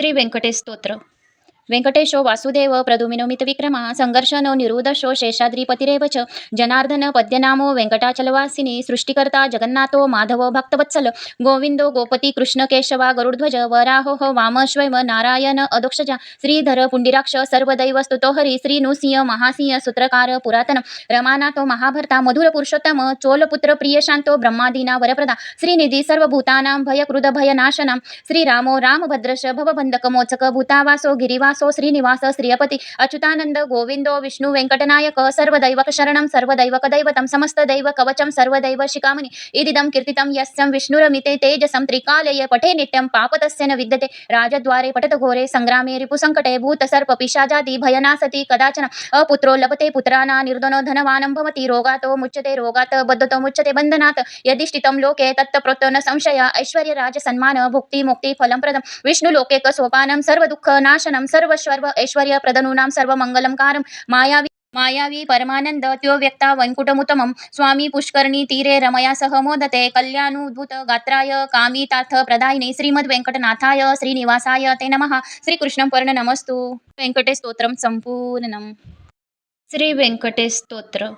శ్రీ వెంకటేశ్ స్తోత్రం. वेंकटेशो वासुदेव प्रदुमिनोमित विक्रमा संघर्षनो निरुदशो शेषाद्रिपतिरेव च जनार्दन पद्यनामो वेंकटाचलवासिनी सृष्टिकर्ता जगन्नाथो माधव भक्तवत्सल गोविन्दो गोपती कृष्ण केशवा गरुडध्वज वराहोः वामश्वैव नारायण अदोक्षजा श्रीधर पुंडिराक्ष सर्वदैव स्तुतो हरी श्रीनृसिंह महासिंह सूत्रकार पुरातन रमानाथो महाभर्ता मधुर पुरुषोत्तम चोलपुत्र प्रियशान्तो ब्रह्मादीना वरप्रदा श्रीनिधी सर्वभूतानां भयकृदभयनाशनं श्रीरामो रामभद्रश भवबन्धकमोचक भूतावासो गिरिवासो श्रीनिवास श्रियपती। अच्युतानंद गोविंदो विष्णू व्यंकटनायक सर्वदैवकशरणं सर्वदैवकदैवतं समस्तदैवकवचं सर्वदैव शिखामणि। इदिदं कीर्तितं यस्यं विष्णुरमिते तेजसं त्रिकालये पठे नित्यं पापतस्य न विद्यते। राजद्वारे पठतघोरे सङ्ग्रामे रिपुसङ्कटे भूतसर्पपिशाजादि भयनासति कदाचन। अपुत्रो लभते पुत्राना निर्धनो धनवानं भवति रोगातो मुच्यते रोगात् बद्धतो मुच्यते बन्धनात्। यदिष्टितं लोके तत्तप्रोतो न संशय। ऐश्वर्यराजसन्मान भुक्तिमुक्तिफलं विष्णुलोके सोपानं सर्वदुःखनाशनं सर्व सर्वस्वर्व ऐश्वर्यप्रदनूनां सर्वमङ्गलंकारं मायावी मायावी परमानंद त्यो व्यक्ता वैकुटमुतमं स्वामी पुष्करणी तीरे रमया सह मोदते। कल्याणुद्भुत गात्राय कामितार्थ प्रदायिने। श्रीमद्वेङ्कटनाथाय श्रीनिवासाय ते नमः। श्रीकृष्णं पर्ण नमस्तु व्यंकटेश स्तोत्रं संपूर्णम् श्री व्यंकटेश स्तोत्र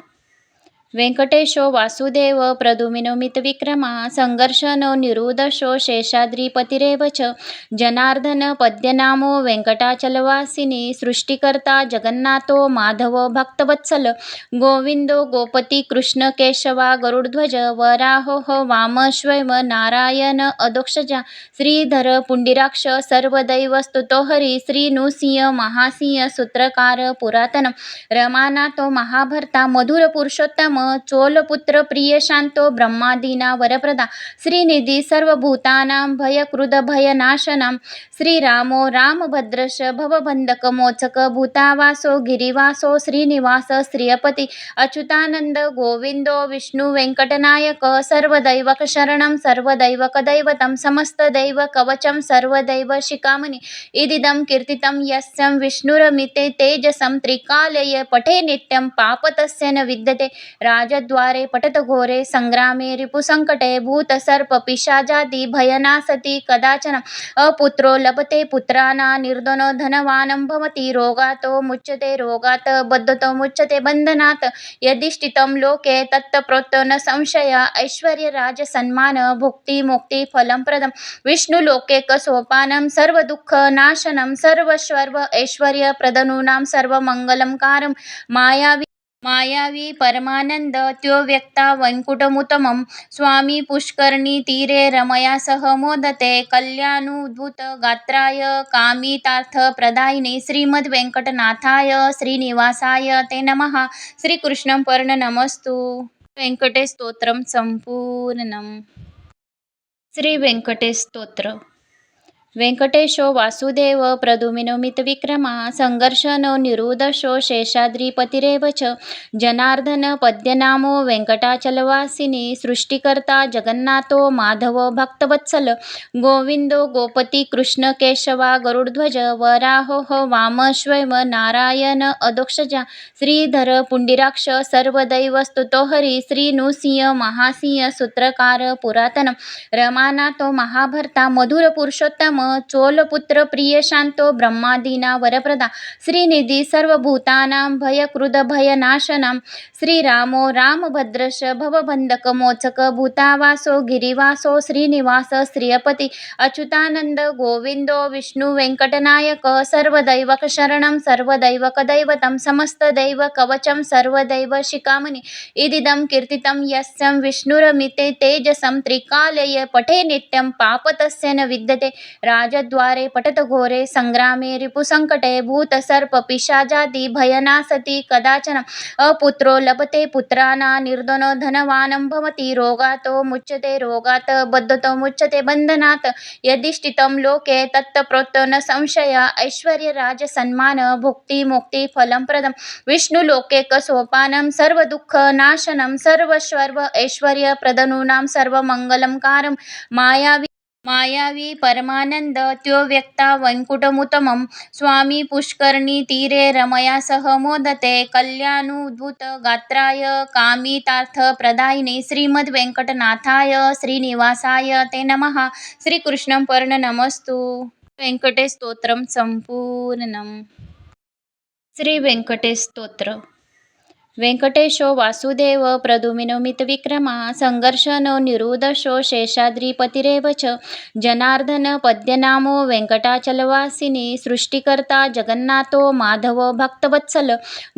व्यंकटेशो वासुदेव प्रदुमिनोमित विक्रमा संघर्षनो निरुदशो शेषाद्रिपतिरेव च जनार्दन पद्यनामो वेङ्कटाचलवासिनी सृष्टिकर्ता जगन्नाथो माधव भक्तवत्सल गोविंदो गोपती कृष्ण केशवा गरुडध्वज वराहोः वामश्वैव नारायण अदोक्षजा श्रीधर पुण्डिराक्ष सर्वदैव स्तुतो हरी श्रीनृसिंह महासिंह सूत्रकार पुरातन रमानाथो महाभर्ता मधुर पुरुषोत्तम चोलपुत्र प्रियशान्तो ब्रह्मादीना वरप्रदा. श्रीनिधि सर्वभूतानां भयकृदभयनाशनं श्रीरामो रामभद्रश भवबन्धकमोचक भूतावासो गिरिवासो श्रीनिवास श्रियपति. अच्युतानन्द गोविन्दो विष्णुवेङ्कटनायक सर्वदैवकशरणं सर्वदैवकदैवतं समस्तदैवकवचं सर्वदैवशिखामणि इदिदं कीर्तितं यस्यं विष्णुरमिते तेजसं त्रिकालय पठे नित्यं पापतस्य न विद्यते. राजद्वारे पठतघोरे सङ्ग्रामे रिपुसङ्कटे भूतसर्पपिशाजादि भयनासति कदाचन अपुत्रो लभते पुत्राना निर्धनो धनवानं भवति रोगातो मुच्यते रोगात् बद्धतो मुच्यते बन्धनात् यदिष्टितं लोके तत्तप्रोतो न संशय ऐश्वर्यराजसन्मान भुक्तिमुक्तिफलं प्रदं विष्णुलोके कसोपानं सर्वदुःखनाशनं सर्वस्वर्व ऐश्वर्यप्रदनूनां सर्वमङ्गलंकारं मायावि मायावी परमानंद त्यो व्यक्ता वैकुटमुतमं स्वामी पुष्करणी तीरे रमया सह मोदते कल्याणुद्भुत गात्राय कामितार्थ प्रदायिने श्रीमद्वेङ्कटनाथाय श्रीनिवासाय ते नमः। श्रीकृष्णं पर्ण नमस्तु व्यंकटेश स्तोत्रं संपूर्णम् व्यंकटेशो वासुदेव प्रदुमिनोमितविक्रमा विक्रमा संघर्षनो निरुदशो शेषाद्रिपतिरेव च जनार्दन पद्यनामो वेङ्कटाचलवासिनी सृष्टिकर्ता जगन्नाथो माधवो भक्तवत्सल गोविन्दो गोपती कृष्ण केशवा गरुडध्वज वराहोः वामश्वैव नारायण अदोक्षजा श्रीधर पुण्डिराक्ष सर्वदैव स्तुतो हरी श्रीनृसिंह महासिंह सूत्रकार पुरातन रमानाथो महाभर्ता मधुर पुरुषोत्तम चोलपुत्र प्रियशान्तो ब्रह्मादीना वरप्रदा श्रीनिधि सर्वभूतानां भयकृदभयनाशनं श्रीरामो रामभद्रश भवबन्धकमोचक भूतावासो गिरिवासो श्रीनिवास श्रियपति अच्युतानन्द गोविन्दो विष्णुवेङ्कटनायक सर्वदैवकशरणं सर्वदैवकदैवतं समस्तदैवकवचं सर्वदैवशिखामणि इदिदं कीर्तितं यस्यं विष्णुरमिते तेजसं त्रिकालय पठे नित्यं पापतस्य न विद्यते राजद्वारे पठतघोरे सङ्ग्रामे रिपुसङ्कटे भूतसर्पपिशाजादि भयनासति कदाचन। अपुत्रो लभते पुत्राना निर्धनो धनवानं भवति रोगातो मुच्यते रोगात् बद्धतो मुच्यते बन्धनात्। यदिष्टितं लोके तत्तप्रोतो न संशय ऐश्वर्यराजसन्मान भुक्तिमुक्तिफलप्रदं विष्णुलोकेकसोपानं सर्वदुःखनाशनं सर्वश्वर्व ऐश्वर्यप्रदनूनां सर्वमङ्गलंकारं मायावी मायावी परमानंद त्यो व्यक्ता वैकुटमुतमं। स्वामी पुष्करणी तीरे रमया सह मोदते। कल्याणुद्भुत गात्राय कामितार्थ प्रदायिने श्रीमद्वेङ्कटनाथाय श्रीनिवासाय ते नमः। श्रीकृष्णं पर्ण नमस्तु वेङ्कटेस्तोत्रं सम्पूर्णम् श्रीवेङ्कटेस्तोत्र वेङ्कटेशो वासुदेव प्रद्युम्नोमितविक्रमा सङ्घर्षणो निरुदशो शेषाद्रिपतिरेव च जनार्दन पद्यनामो वेङ्कटाचलवासिनी सृष्टिकर्ता जगन्नाथो माधव भक्तवत्सल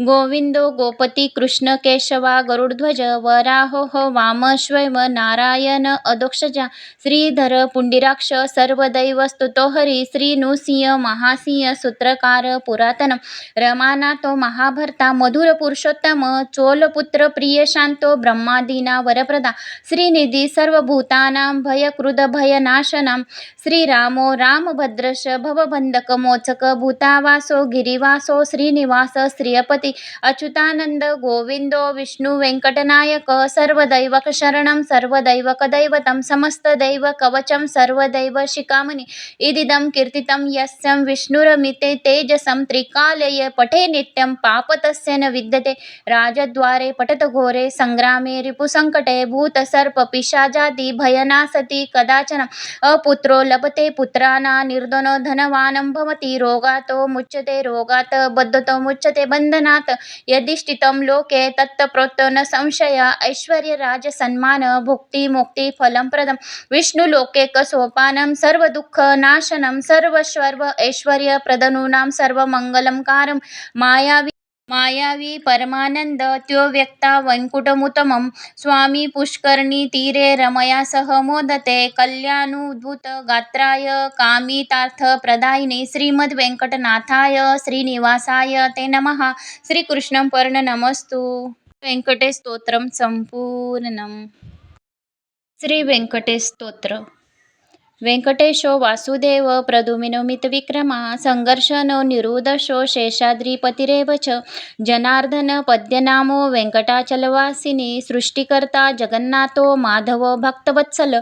गोविन्दो गोपती कृष्ण केशवा गरुडध्वज वराहो हो वामश्वैव नारायण अदोक्षजा श्रीधर पुण्डिराक्ष सर्वदैवस्तुतो हरी श्रीनृसिंह महासिंह सूत्रकार पुरातन रमानाथो महाभर्ता मधुर पुरुषोत्तम चोलपुत्र प्रियशान्तो ब्रह्मादीना वरप्रदा श्रीनिधि सर्वभूतानां भयकृदभयनाशनं श्रीरामो रामभद्रश भवबन्धकमोचक भूतावासो गिरिवासो श्रीनिवास श्रियपति अच्युतानन्द गोविन्दो विष्णुवेङ्कटनायक सर्वदैवकशरणं सर्वदैवकदैवतं समस्तदैवकवचं सर्वदैवशिखामणि इदिदं कीर्तितं यस्यं विष्णुरमिते तेजसं त्रिकालय पठे नित्यं पापतस्य न विद्यते राजद्वारे पठतघोरे सङ्ग्रामे रिपुसङ्कटे भूतसर्पपिशाचादि भयनासति कदाचन अपुत्रो लभते पुत्राना निर्धनो धनवानं भवति रोगातो मुच्यते रोगात् बद्धतो मुच्यते बन्धनात् यदिष्टितं लोके तत्प्रोक्तो न संशय ऐश्वर्यराजसन्मान भुक्तिमुक्तिफलप्रदं विष्णुलोकेकसोपानं सर्वदुःखनाशनं सर्वश्वर्व ऐश्वर्यप्रदनूनां सर्वमङ्गलकारं मायावि मायावी परमानन्द त्योव्यक्ता वैकुण्ठमुत्तमं स्वामी पुष्करणीतीरे रमया सह मोदते कल्याणोद्भुतगात्राय कामितार्थप्रदायिने श्रीमद्वेङ्कटनाथाय श्रीनिवासाय ते नमः। श्रीकृष्णं पर्णनमस्तु। वेङ्कटेस्तोत्रं वेंकटेशो श्रीवेङ्कटेस्तोत्र वेङ्कटेशो वासुदेव प्रद्युम्नोमितविक्रमा सङ्घर्षणो निरुद्धशो शेषाद्रिपतिरेव च जनार्दन पद्यनामो वेंकटाचलवासिनी सृष्टिकर्ता जगन्नाथो माधव भक्तवत्सल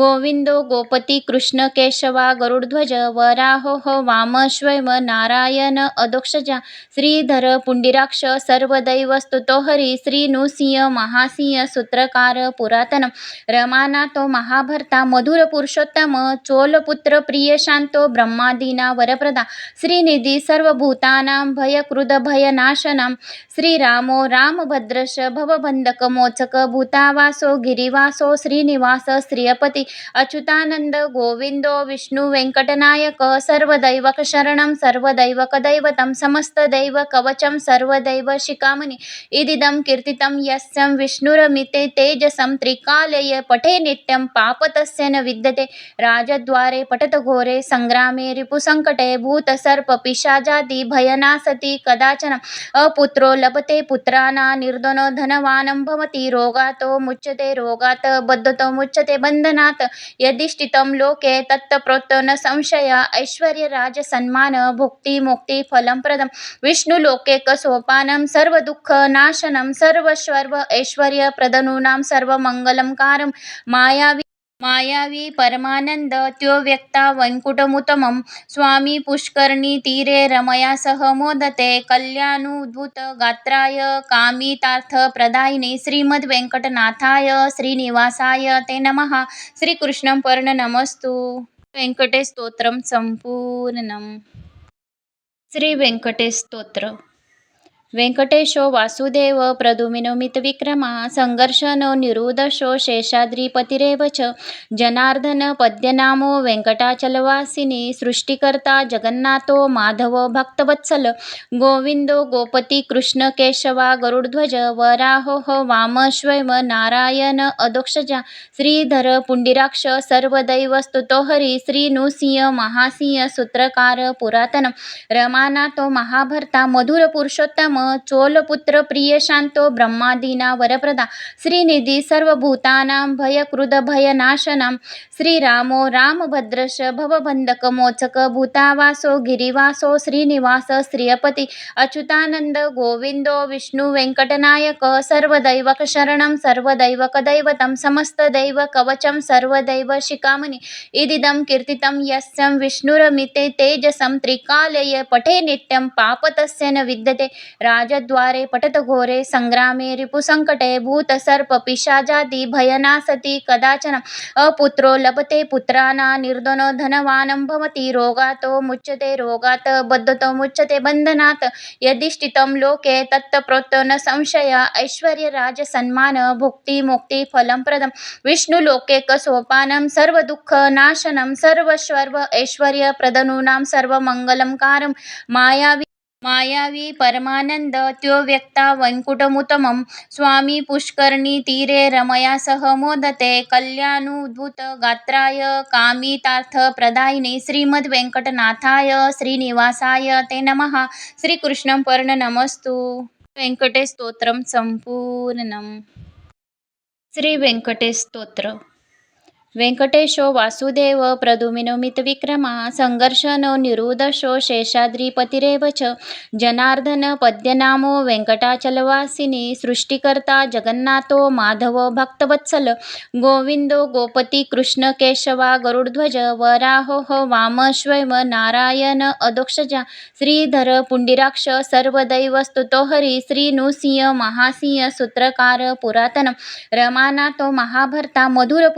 गोविंदो गोपती कृष्ण केशवा गरुडध्वज वराहो वामश्वैव नारायण अदोक्षजा श्रीधर पुण्डिराक्ष सर्वदैवस्तुतो हरी श्रीनृसिंह महासिंह सूत्रकार पुरातन रमानातो महाभर्ता मधुर पुरुषोत्तम चोलपुत्र प्रियशान्तो ब्रह्मादीना वरप्रदा। श्रीनिधी सर्वभूतानां भयकृदभयनाशनं श्रीरामो रामभद्रश भवबन्धकमोचक भूतावासो गिरिवासो श्रीनिवास श्रियपति। अच्युतानन्द गोविन्दो विष्णुवेङ्कटनायक सर्वदैवकशरणं सर्वदैवकदैवतं समस्तदैवकवचं सर्वदैवशिखामणि इदिदं कीर्तितं यस्यं विष्णुरमिते तेजसं त्रिकालय पठे नित्यं पापतस्य न विद्यते। राजद्वारे पठतघोरे सङ्ग्रामे रिपुसङ्कटे भूतसर्पपिशाचादि भयनासति कदाचन अपुत्रो लभते पुत्राना निर्धनो धनवानं भवति रोगातो मुच्यते रोगात् बद्धतो मुच्यते बन्धनात् यदिष्टितं लोके तत्प्रोक्तो न संशय ऐश्वर्यराजसन्मान भुक्तिमुक्तिफलप्रदं विष्णुलोकेकसोपानं सर्वदुःखनाशनं सर्वश्वर्व ऐश्वर्यप्रदनूनां सर्वमङ्गलकारं मायावि मायावी परमानन्द त्योव्यक्ता वैकुण्ठमुत्तमं स्वामी पुष्करणीतीरे रमया सह मोदते कल्याणोद्भुतगात्राय कामितार्थप्रदायिने श्रीमद्वेङ्कटनाथाय श्रीनिवासाय ते नमः। श्रीकृष्णं पर्णनमस्तु। वेङ्कटेशस्तोत्रं सम्पूर्णम् श्रीवेङ्कटेस्तोत्र वेंकटेशो वासुदेव प्रद्युम्नोमितविक्रमा सङ्घर्षणो निरुदशो शेषाद्रिपतिरेव च जनार्दन पद्यनामो वेङ्कटाचलवासिनी सृष्टिकर्ता जगन्नाथो माधव भक्तवत्सल गोविन्दो गोपती कृष्ण केशवा गरुडध्वज वराहो वामश्वैव नारायण अधोक्षजा श्रीधर पुण्डिराक्ष सर्वदैवस्तुतो हरी श्रीनुसिंह महासिंह सूत्रकार पुरातन रमानाथो महाभर्ता मधुर पुरुषोत्तम चोलपुत्र प्रियशान्तो ब्रह्मादीना वरप्रदा। श्रीनिधी सर्वभूतानां भयकृदभयनाशनं श्रीरामो रामभद्रश भवबन्धकमोचक भूतावासो गिरिवासो श्रीनिवास श्रियपति। अच्युतानन्द गोविन्दो विष्णुवेङ्कटनायक सर्वदैवकशरणं सर्वदैवकदैवतं समस्तदैवकवचं सर्वदैवशिखामणि इदिदं कीर्तितं यस्यं विष्णुरमिते तेजसं त्रिकालय पठे नित्यं पापतस्य न विद्यते। राजद्वारे पठतघोरे सङ्ग्रामे रिपुसङ्कटे भूतसर्पपिशाचादि भयनासति कदाचन अपुत्रो लभते पुत्राना निर्धनो धनवानं भवति रोगातो मुच्यते रोगात् बद्धतो मुच्यते बन्धनात् यदिष्टितं लोके तत्प्रोक्तो न संशय ऐश्वर्यराजसन्मान भुक्तिमुक्तिफलप्रदं विष्णुलोकेकसोपानं सर्वदुःखनाशनं सर्वश्वर्व ऐश्वर्यप्रदनूनां सर्वमङ्गलकारं मायावि मायावी परमानन्द त्यो व्यक्ता वैकुण्ठमुत्तमं स्वामी पुष्करणीतीरे रमया सह मोदते। कल्याणोद्भूतगात्राय कामितार्थप्रदायिने श्रीमद्वेङ्कटनाथाय श्रीनिवासाय ते नमः। श्रीकृष्णं पर्णनमस्तु। व्यङ्कटेस्तोत्रं सम्पूर्णं श्री वेंकटेशो वासुदेव व्यंकटेशो वासुदेव प्रद्युम्नोमितविक्रमा निरुदशो शेषाद्रिपतिरेव च जनार्दन पद्यनामो वेङ्कटाचलवासिनी सृष्टिकर्ता जगन्नाथो माधव भक्तवत्सल गोविन्दो गोपती कृष्ण केशवा गरुडध्वज वराहो हो वामश्वैव नारायण अदोक्षजा श्रीधर पुण्डिराक्ष सर्वदैवस्तुतो हरी श्रीनृसिंह महासिंह सूत्रकार पुरातन रमानाथो महाभर्ता मधुर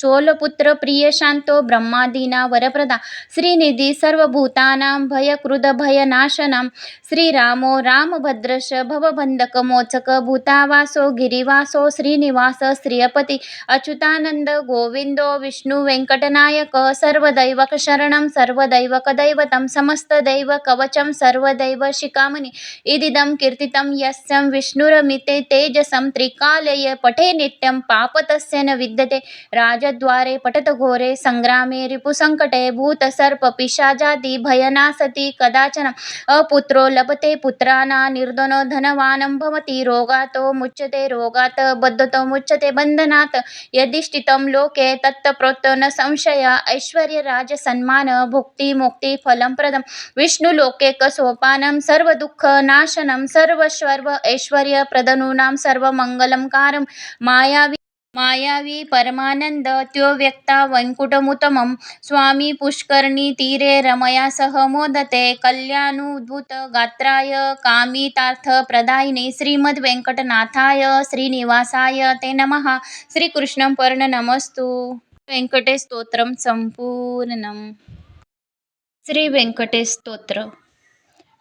चोलपुत्र प्रियशान्तो ब्रह्मादीना वरप्रदा. श्रीनिधि सर्वभूतानां भयकृदभयनाशनां श्रीरामो रामभद्रश भवबन्धकमोचक भूतावासो गिरिवासो श्रीनिवास श्रियपति. अच्युतानन्द गोविन्दो विष्णुवेङ्कटनायक सर्वदैवकशरणं सर्वदैवकदैवतं समस्तदैवकवचं सर्वदैवशिखामणि इदिदं कीर्तितं यस्यं विष्णुरमिते तेजसं त्रिकालय पठे नित्यं पापतस्य न विद्यते. राजद्वारे पठतघोरे सङ्ग्रामे रिपुसङ्कटे भयना भयनासति कदाचन अपुत्रो लभते पुत्राना निर्धनो धनवानं भवति रोगातो मुच्यते रोगात् बद्धतो मुच्यते बन्धनात् यदिष्टितं लोके तत्प्रोक्तो न संशय ऐश्वर्यराजसन्मान भुक्तिमुक्तिफलप्रदं विष्णुलोकैकसोपानं सर्वदुःखनाशनं सर्वस्वर्व ऐश्वर्यप्रदनूनां सर्वमङ्गलकारं मायावी मायावी परमानन्द त्यो व्यक्ता वैकुण्ठमुत्तमं स्वामी पुष्करणीतीरे रमया सह मोदते। कल्याणुद्भूतगात्राय कामितार्थप्रदायिने श्रीमद्वेङ्कटनाथाय श्रीनिवासाय ते नमः। श्रीकृष्णं पर्णनमस्तु। वेङ्कटेशस्तोत्रं सम्पूर्णं श्री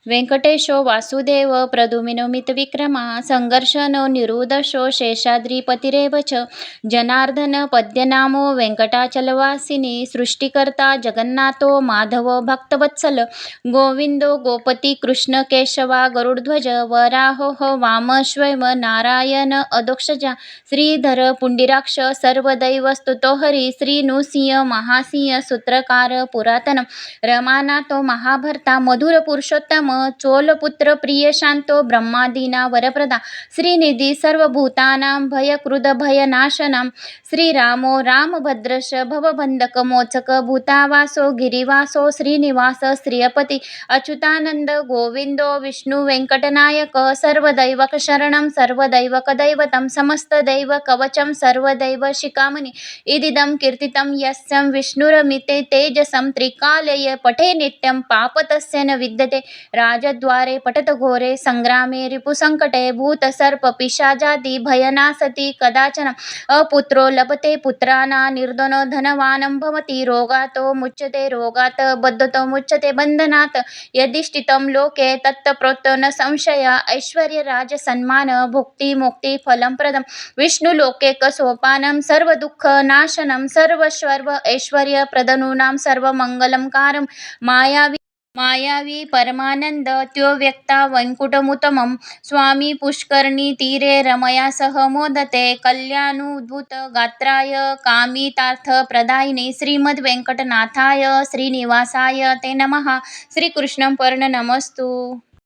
वेंकटेशो व्यंकटेशो वासुदेव प्रदुमिनोमितविक्रमा संघर्षणो निरुदशो शेषाद्रिपतिरेव च। जनार्दन पद्यनामो वेङ्कटाचलवासिनी सृष्टिकर्ता जगन्नाथो माधव भक्तवत्सल। गोविन्दो गोपती कृष्ण केशवा गरुडध्वज। वराहो वामश्वैव नारायण अदोक्षजा। श्रीधर पुण्डिराक्ष सर्वदैवस्तुतो हरी श्रीनृसिंह महासिंह सूत्रकार पुरातन रमानाथो महाभर्ता मधुर पुरुषोत्तम। चोलपुत्र प्रियशान्तो ब्रह्मादीना वरप्रदा श्रीनिधि सर्वभूतानां भयकृदभयनाशनां श्रीरामो रामभद्रश भवबन्धकमोचक भूतावासो गिरिवासो श्रीनिवास श्रियपति अच्युतानन्द गोविन्दो विष्णुवेङ्कटनायक सर्वदैवकशरणं सर्वदैवकदैवतं समस्तदैवकवचं सर्वदैवशिखामणि इदिदं कीर्तितं यस्यं विष्णुरमिते तेजसं त्रिकालय पठे नित्यं पापतस्य न विद्यते राजद्वारे पठतघोरे सङ्ग्रामे रिपुसङ्कटे भूतसर्पपिशाचादि भयनासति कदाचन अपुत्रो लभते पुत्राना निर्धनो धनवानं भवति रोगातो मुच्यते रोगात् बद्धतो मुच्यते बन्धनात् यदिष्टितं लोके तत्प्रोक्तो न संशय ऐश्वर्यराजसन्मान भुक्तिमुक्तिफलप्रदं विष्णुलोकेकसोपानं सर्वदुःखनाशनं सर्वश्वर्व ऐश्वर्यप्रदनूनां सर्वमङ्गलकारं मायावी मायावी परमानन्द त्यो व्यक्ता वैकुण्ठमुत्तमं स्वामी पुष्करणीतीरे रमया सह मोदते। कल्याणोद्भूतगात्राय कामितार्थप्रदायिने श्रीमद्वेङ्कटनाथाय श्रीनिवासाय ते नमः। श्रीकृष्णं पर्णनमस्तु।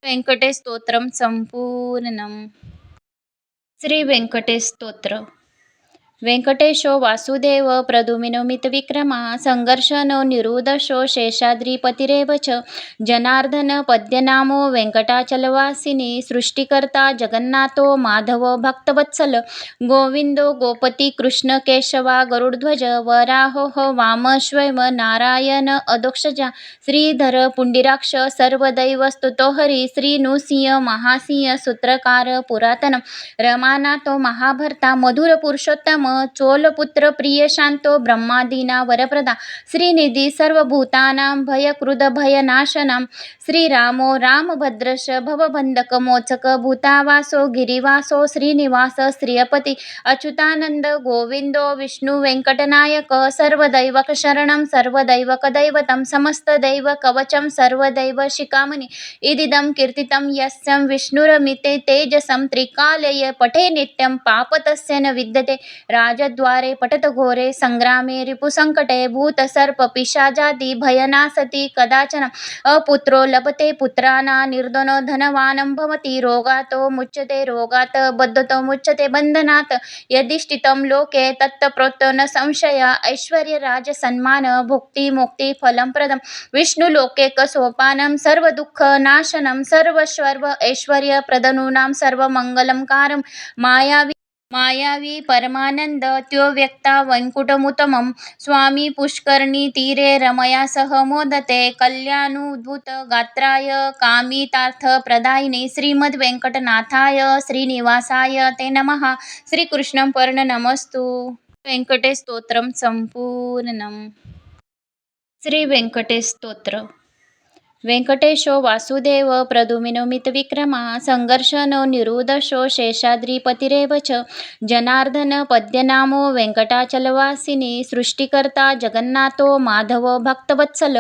व्यङ्कटेस्तोत्रं सम्पूर्णं श्री वेंकटेशो वासुदेव वेङ्कटेशो वासुदेव संघर्षनो निरुदशो निरुद्धशो शेषाद्रिपतिरेव च जनार्दन पद्यनामो वेंकटाचलवासिनी सृष्टिकर्ता जगन्नाथो माधव भक्तवत्सल गोविन्दो गोपती कृष्ण केशवा गरुडध्वज वराहो हो वामश्वैव नारायण अदोक्षजा श्रीधर पुण्डिराक्ष सर्वदैवस्तुतो हरी श्रीनृसिंह महासिंह सूत्रकार पुरातन रमानाथो महाभर्ता मधुर पुरुषोत्तम चोलपुत्र प्रियशान्तो ब्रह्मादीना वरप्रदा श्रीनिधि सर्वभूतानां भयकृदभयनाशनं श्रीरामो रामभद्रश भवबन्धकमोचक भूतावासो गिरिवासो श्रीनिवास श्रियपति अच्युतानन्द गोविन्दो विष्णुवेङ्कटनायक सर्वदैवकशरणं सर्वदैवकदैवतं समस्तदैवकवचं सर्वदैवशिखामणि इदिदं कीर्तितं यस्यं विष्णुरमिते तेजसं त्रिकालय पठे नित्यं पापतस्य न विद्यते राजद्वारे पठतघोरे सङ्ग्रामे रिपुसङ्कटे भूतसर्पपिशाचादि भयनासति कदाचन अपुत्रो लभते पुत्राना निर्धनो धनवानं भवति रोगातो मुच्यते रोगात् बद्धतो मुच्यते बन्धनात् यदिष्टितं लोके तत्प्रोक्तो न संशय ऐश्वर्यराजसन्मान भुक्तिमुक्तिफलप्रदं विष्णुलोकेकसोपानं सर्वदुःखनाशनं सर्वश्वर्व ऐश्वर्यप्रदनूनां सर्वमङ्गलकारं मायावि मायावी परमानन्द त्योव्यक्ता वैकुण्ठमुत्तमं स्वामी पुष्करणीतीरे रमया सह मोदते। कल्याणोद्भुतगात्राय कामितार्थप्रदायिने श्रीमद्वेङ्कटनाथाय श्रीनिवासाय ते नमः। श्रीकृष्णं पर्णनमस्तु। व्यङ्कटेस्तोत्रं सम्पूर्णम् श्रीवेङ्कटेस्तोत्र वेंकटेशो वासुदेव प्रद्युम्नोमितविक्रमा सङ्घर्षणो निरुदशो शेषाद्रिपतिरेव च जनार्दन पद्यनामो वेङ्कटाचलवासिनी सृष्टिकर्ता जगन्नाथो माधव भक्तवत्सल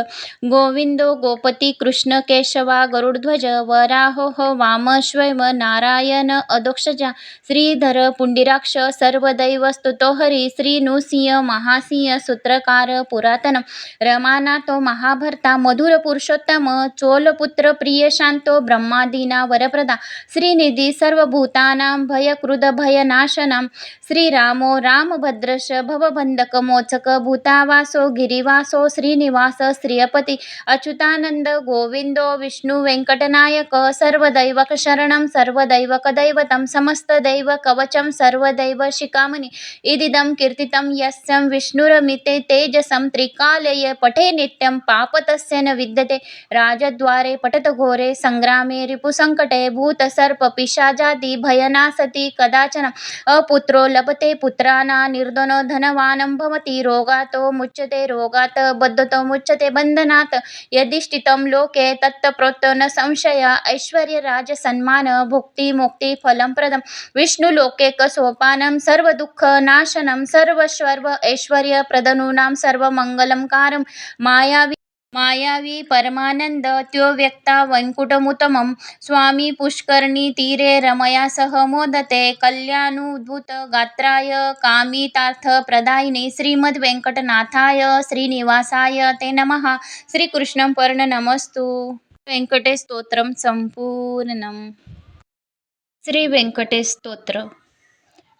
गोविन्दो गोपती कृष्ण केशवा गरुडध्वज वराहो वामश्वैव नारायण अदोक्षजा श्रीधर पुण्डिराक्ष सर्वदैवस्तुतो हरी श्रीनृसिंह महासिंह सूत्रकार पुरातन रमानाथो महाभर्ता मधुर पुरुषोत्तम चोलपुत्र प्रियशान्तो ब्रह्मादीना वरप्रदा श्रीनिधि सर्वभूतानां भयकृदभयनाशनं श्रीरामो रामभद्रश भवबन्धकमोचक भूतावासो गिरिवासो श्रीनिवास श्रियपति अच्युतानन्द गोविन्दो विष्णुवेङ्कटनायक सर्वदैवकशरणं सर्वदैवकदैवतं समस्तदैवकवचं सर्वदैवशिखामणि इदिदं कीर्तितं यस्यं विष्णुरमिते तेजसं त्रिकालय पठे नित्यं पापतस्य न विद्यते राजद्वारे पठतघोरे सङ्ग्रामे रिपुसङ्कटे भूतसर्पपिशाचादि भयनासति कदाचन अपुत्रो लभते पुत्राना निर्धनो धनवानं भवति रोगातो मुच्यते रोगात् बद्धतो मुच्यते बन्धनात् यदिष्टितं लोके तत्प्रोक्तो न संशय ऐश्वर्यराजसन्मान भुक्तिमुक्तिफलप्रदं विष्णुलोकैकसोपानं सर्वदुःखनाशनं सर्वश्वर्व ऐश्वर्यप्रदनूनां सर्वमङ्गलकारं मायावि मायावी परमानन्द त्योव्यक्ता वैकुण्ठमुत्तमं स्वामी पुष्करणीतीरे रमया सह मोदते कल्याणोद्भुतगात्राय कामितार्थप्रदायिने श्रीमद्वेङ्कटनाथाय श्रीनिवासाय ते नमः। श्रीकृष्णं पर्णनमस्तु। व्यङ्कटेस्तोत्रं सम्पूर्णं श्रीवेङ्कटेशस्तोत्र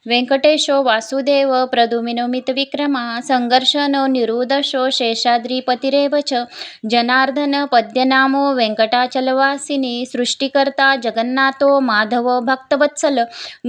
वेंकटेशो वासुदेव प्रद्युम्नोमितविक्रमा सङ्घर्षणो निरुदशो शेषाद्रिपतिरेव च जनार्दन पद्यनामो वेङ्कटाचलवासिनी सृष्टिकर्ता जगन्नाथो माधव भक्तवत्सल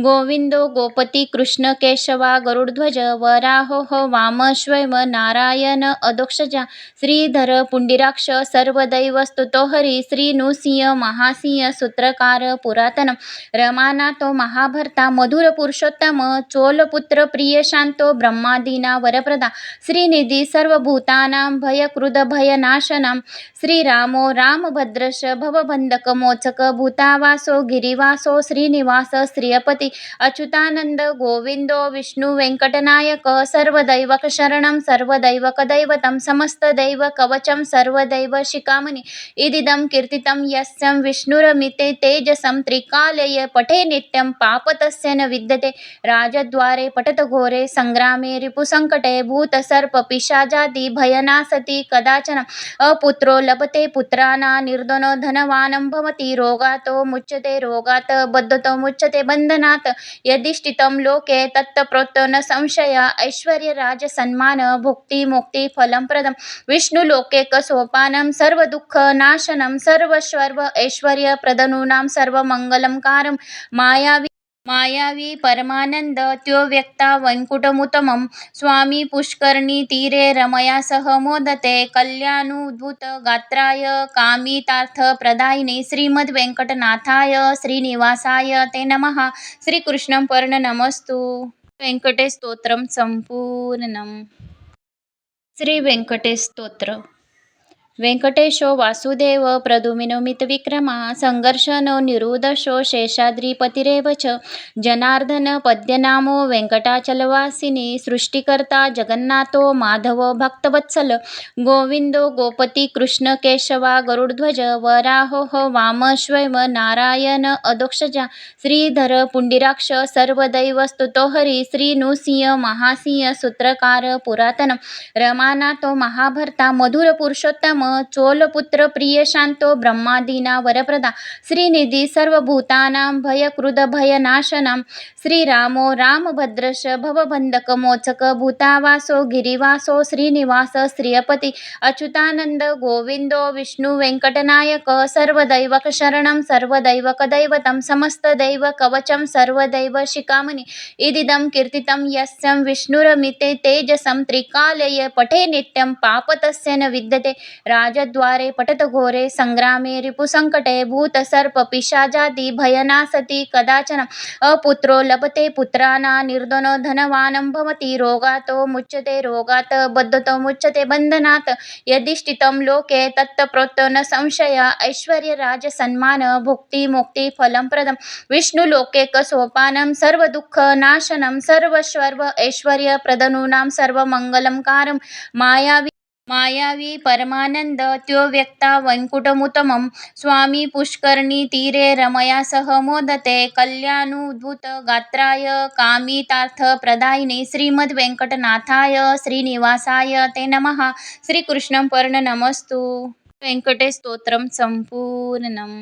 गोविन्दो गोपती कृष्ण केशवा गरुडध्वज वराहो वामश्वैव नारायण अधोक्षजा श्रीधर पुण्डिराक्ष सर्वदैवस्तुतो हरी श्रीनृसिंह महासिंह सूत्रकार पुरातन रमानाथो महाभर्ता मधुर पुरुषोत्तम चोलपुत्र प्रियशान्तो ब्रह्मादीना वरप्रदा श्रीनिधी सर्वभूतानां भयकृदभयनाशनं श्रीरामो रामभद्रश भवबन्धकमोचक भूतावासो गिरिवासो श्रीनिवास श्रियपति अच्युतानन्द गोविन्दो विष्णुवेङ्कटनायक सर्वदैवकशरणं सर्वदैवकदैवतं समस्तदैवकवचं सर्वदैवशिखामणि इदिदं कीर्तितं यस्यं विष्णुरमिते तेजसं त्रिकालय पठे नित्यं पापतस्य न विद्यते। राजद्वारे पठतघोरे सङ्ग्रामे रिपुसङ्कटे भूतसर्पपिशाचादि भयनासति कदाचन अपुत्रो लभते पुत्राना निर्धनो धनवानं भवति रोगातो मुच्यते रोगात् बद्धतो मुच्यते बन्धनात् यदिष्टितं लोके तत्प्रोक्तो न संशय ऐश्वर्यराजसन्मान भुक्तिमुक्तिफलं प्रदं। विष्णुलोकेकसोपानं सर्वदुःखनाशनं सर्वस्वर्व ऐश्वर्यप्रदनूनां सर्वमङ्गलकारं मायावि मायावी परमानन्द त्यो व्यक्ता वैकुण्ठमुत्तमं स्वामी पुष्करणीतीरे रमया सह मोदते। कल्याणोद्भूतगात्राय कामितार्थप्रदायिने श्रीमद्वेङ्कटनाथाय श्रीनिवासाय ते नमः। श्रीकृष्णं पर्णनमस्तु। व्यङ्कटेस्तोत्रं सम्पूर्णं श्री वेंकटेशो वासुदेव प्रदुमिनोमित विक्रमा संघर्षनो निरुदशो निरुद्धशो शेषाद्रिपतिरेव च। जनार्दन पद्यनामो वेंकटाचलवासिनी सृष्टिकर्ता जगन्नाथो माधव भक्तवत्सल। गोविंदो गोपती कृष्ण केशवा गरुडध्वज। वराहो वामश्वैव नारायण अदोक्षजा श्रीधर पुण्डिराक्ष सर्वदैवस्तुतो हरी। श्रीनृसिंह महासिंह सूत्रकार पुरातन। रमानाथो महाभर्ता मधुर पुरुषोत्तम। चोलपुत्र प्रियशान्तो ब्रह्मादीना वरप्रदा। श्रीनिधि सर्वभूतानां भयकृदभयनाशनां श्रीरामो रामभद्रश भवबन्धकमोचक भूतावासो गिरिवासो श्रीनिवास श्रियपति। अच्युतानन्द गोविन्दो विष्णुवेङ्कटनायक सर्वदैवकशरणं सर्वदैवकदैवतं समस्तदैवकवचं सर्वदैवशिखामणि इदिदं कीर्तितं यस्यं विष्णुरमिते तेजसं त्रिकालय पठे नित्यं पापतस्य न विद्यते। राजद्वारे पठतघोरे सङ्ग्रामे रिपुसङ्कटे भूतसर्पपिशाचादि भयनासति कदाचन अपुत्रो लभते पुत्राना निर्धनो धनवानं भवति रोगातो मुच्यते रोगात् बद्धतो मुच्यते बन्धनात् यदिष्टितं लोके तत्प्रोक्तो न संशय ऐश्वर्यराजसन्मान भुक्तिमुक्तिफलप्रदं विष्णुलोकैकसोपानं सर्वदुःखनाशनं सर्वस्वर्व ऐश्वर्यप्रदनूनां सर्वमङ्गलकारं मायावि मायावी परमानन्द त्यो व्यक्ता वैकुण्ठमुत्तमं स्वामी पुष्करणीतीरे रमया सह मोदते। कल्याणोद्भूतगात्राय कामितार्थप्रदायिने श्रीमद्वेङ्कटनाथाय श्रीनिवासाय ते नमः। श्रीकृष्णं पर्णनमस्तु। वेङ्कटेस्तोत्रं सम्पूर्णम्।